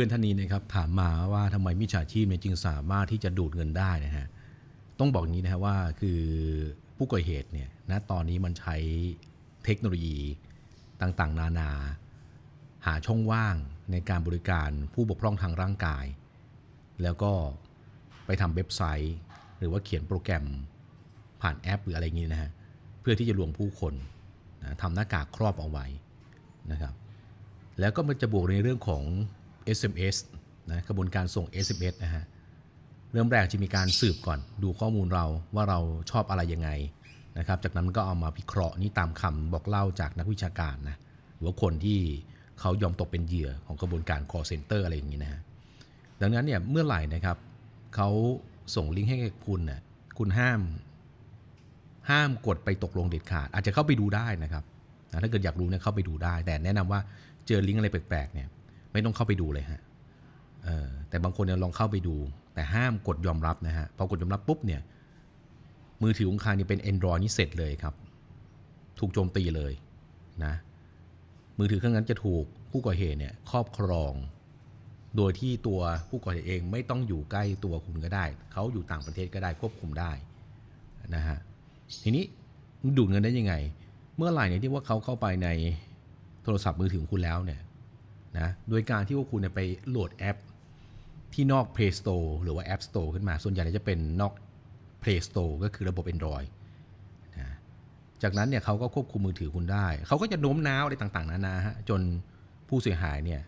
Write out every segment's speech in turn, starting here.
พื่อนท่านนี้นะครับถามมาว่าทำไมมิจฉาชีพเนี่ยจึงสามารถที่จะดูดเงินได้นะฮะต้องบอกนี้นะฮะว่าคือผู้ก่อเหตุเนี่ยณตอนนี้มันใช้เทคโนโลยีต่างๆ นานา หาช่องว่างในการบริการผู้บกพร่องทางร่างกาย แล้วก็ไปทำเว็บไซต์ หรือว่าเขียนโปรแกรมผ่านแอปหรืออะไรอย่างนี้นะฮะเพื่อที่จะลวงผู้คนนะทำหน้ากากครอบเอาไว้นะครับ แล้วก็มันจะบวกในเรื่องของ SMS นะกระบวนการส่ง SMS นะฮะเริ่มแรกจะมีการสืบก่อนดูข้อมูลเราว่าเราชอบอะไรยังไงนะครับจากนั้นมันก็เอามาวิเคราะห์นี่ตามคำบอกเล่าจากนักวิชาการนะหรือว่าคนที่เขายอมตกเป็นเหยื่อของกระบวนการ call center อะไรอย่างนี้นะฮะดังนั้นเนี่ยเมื่อไหร่นะครับเขาส่งลิงก์ให้คุณน่ะคุณห้าม ห้ามกดไปตกลงเด็ดขาด อาจจะเข้าไปดูได้นะครับนะถ้าเกิดอยากรู้เนี่ยเข้าไปดูได้ แต่แนะนำว่าเจอลิงก์อะไรแปลกๆเนี่ย ไม่ต้องเข้าไปดูเลยฮะแต่บางคนเนี่ยลองเข้าไปดู แต่ห้ามกดยอมรับนะฮะพอกดยอมรับปุ๊บเนี่ยมือถือของครเนี่ยเป็น Android นี่เสร็จเลยครับ ถูกโจมตีเลยนะมือถือเครื่องนั้นจะถูกผู้ก่อเหตุเนี่ยครอบครอง โดยที่ตัวผู้ก่อเหตุเองไม่ต้องอยู่ใกล้ตัวคุณก็ได้ เขาอยู่ต่างประเทศก็ได้ควบคุมได้นะฮะทีนี้ดูดเงินได้ยังไง เมื่อไหร่เนี่ยที่ว่าเขาเข้าไปในโทรศัพท์มือถือของคุณแล้วเนี่ย นะโดยการที่พว่าคุณไปโหลดแอป ที่นอก Play Store หรือว่า App Store ขึ้นมา ส่วนใหญ่จะเป็นนอก Play Store ก็คือระบบ Android นะจากนั้นเนี่ยเขาก็ควบคุมมือถือคุณได้ เขาก็จะโน้มน้าวอะไรต่างๆ นานาฮะจนผู้เสียหายเนี่ย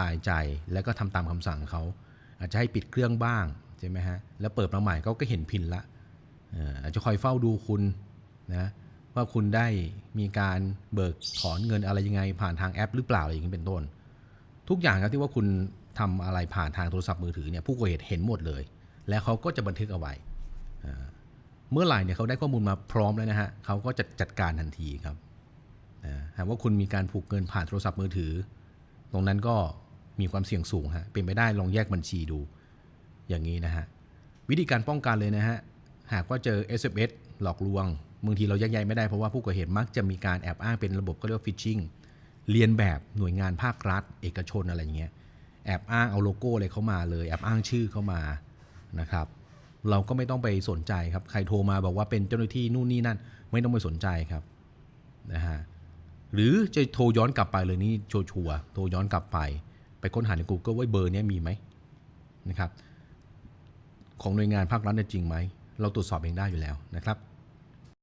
ตายใจแล้วก็ทำตามคำสั่งเขา อาจจะให้ปิดเครื่องบ้างใช่ไหมฮะแล้วเปิดมาใหม่เขาก็เห็นพินละอาจจะคอยเฝ้าดูคุณนะว่าคุณได้มีการเบิกถอนเงินอะไรยังไงผ่านทางแอปหรือเปล่าอะไรอย่างนี้เป็นต้น ทุกอย่างครับที่ว่าคุณทำอะไรผ่านทางโทรศัพท์มือถือเนี่ยผู้ก่อเหตุเห็นหมดเลย แล้วเขาก็จะบันทึกเอาไว้เมื่อไหร่เนี่ยเขาได้ข้อมูลมาพร้อมแล้วนะฮะเขาก็จะจัดการทันทีครับหากว่าคุณมีการผูกเงินผ่านโทรศัพท์มือถือ ตรงนั้นก็มีความเสี่ยงสูงฮะเป็นไปได้ลองแยกบัญชีดูอย่างนี้นะฮะวิธีการป้องกันเลยนะฮะหากว่าเจอ SMS หลอกลวงบางทีเราแยกแยะไม่ได้เพราะว่าผู้ก่อเหตุมักจะมีการแอบอ้างเป็นระบบก็เรียกว่าฟิชชิง เรียนแบบหน่วยงานภาครัฐ เอกชนอะไรอย่างเงี้ยแอบอ้างเอาโลโก้อะไรเข้ามาเลยแอบอ้างชื่อเข้ามานะครับ เราก็ไม่ต้องไปสนใจครับ ใครโทรมาบอกว่าเป็นเจ้าหน้าที่นู่นนี่นั่น ไม่ต้องไปสนใจครับนะฮะหรือจะโทรย้อนกลับไปเลยนี่ชัวร์ๆโทรย้อนกลับไป ไปค้นหาใน Google ว่าเบอร์นี้มีไหมนะครับ ของหน่วยงานภาครัฐจริงไหม เราตรวจสอบเองได้อยู่แล้วนะครับ